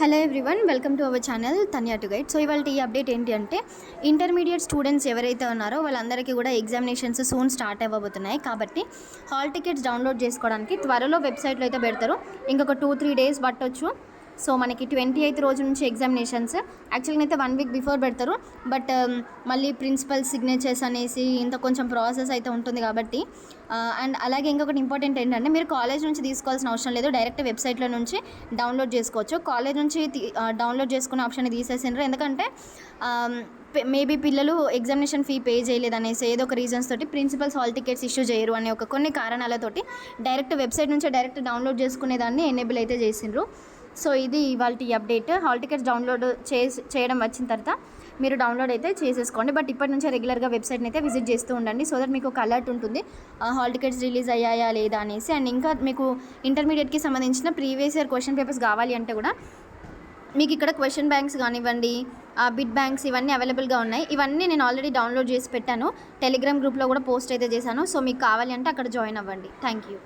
Hello everyone welcome to our channel Tanya to guide. So ఇవాళ ఈ update ఏంటి అంటే ఇంటర్మీడియట్ స్టూడెంట్స్ ఎవరైతే ఉన్నారో వాళ్ళందరికీ కూడా ఎగ్జామినేషన్స్ సూన్ స్టార్ట్ అవ్వబోతున్నాయి. కాబట్టి హాల్ టికెట్స్ డౌన్లోడ్ చేసుకోవడానికి త్వరలో వెబ్సైట్లో అయితే పెడతారు. ఇంకొక టూ త్రీ డేస్ పట్టొచ్చు. సో మనకి ట్వంటీ ఎయిత్ రోజు నుంచి ఎగ్జామినేషన్స్. యాక్చువల్గా అయితే వన్ వీక్ బిఫోర్ పెడతారు. బట్ um, మళ్ళీ ప్రిన్సిపల్ సిగ్నేచర్స్ అనేసి ఇంత కొంచెం ప్రాసెస్ అయితే ఉంటుంది కాబట్టి uh, అండ్ అలాగే ఇంకొకటి ఇంపార్టెంట్ ఏంటంటే మీరు కాలేజ్ నుంచి తీసుకోవాల్సిన అవసరం లేదు. డైరెక్ట్ వెబ్సైట్లో నుంచి డౌన్లోడ్ చేసుకోవచ్చు. కాలేజ్ నుంచి డౌన్లోడ్ uh, చేసుకునే ఆప్షన్ తీసేసిండ్రు. ఎందుకంటే um, మేబీ పిల్లలు ఎగ్జామినేషన్ ఫీ పే చేయలేదు అనేసి ఏదో ఒక రీజన్స్ తోటి ప్రిన్సిపల్స్ హాల్ టికెట్స్ ఇష్యూ చేయరు అనే ఒక కొన్ని కారణాలతోటి డైరెక్ట్ వెబ్సైట్ నుంచి డైరెక్ట్ డౌన్లోడ్ చేసుకునేదాన్ని ఎనేబుల్ అయితే చేసిండ్రు. సో ఇది ఇవాళ అప్డేట్. హాల్ టికెట్స్ డౌన్లోడ్ చేసి చేయడం వచ్చిన తర్వాత మీరు డౌన్లోడ్ అయితే చేసేసుకోండి. బట్ ఇప్పటి నుంచే రెగ్యులర్గా వెబ్సైట్ని అయితే విజిట్ చేస్తూ ఉండండి. సో దట్ మీకు ఒక అలర్ట్ ఉంటుంది. హాల్ టికెట్స్ రిలీజ్ అయ్యాయా లేదా అనేసి. అండ్ ఇంకా మీకు ఇంటర్మీడియట్కి సంబంధించిన ప్రీవియస్ ఇయర్ క్వశ్చన్ పేపర్స్ కావాలి అంటే కూడా మీకు ఇక్కడ క్వశ్చన్ బ్యాంక్స్ కానివ్వండి బిడ్ బ్యాంక్స్ ఇవన్నీ అవైలబుల్గా ఉన్నాయి. ఇవన్నీ నేను ఆల్రెడీ డౌన్లోడ్ చేసి పెట్టాను. టెలిగ్రామ్ గ్రూప్లో కూడా పోస్ట్ అయితే చేశాను. సో మీకు కావాలి అంటే అక్కడ జాయిన్ అవ్వండి. Thank you.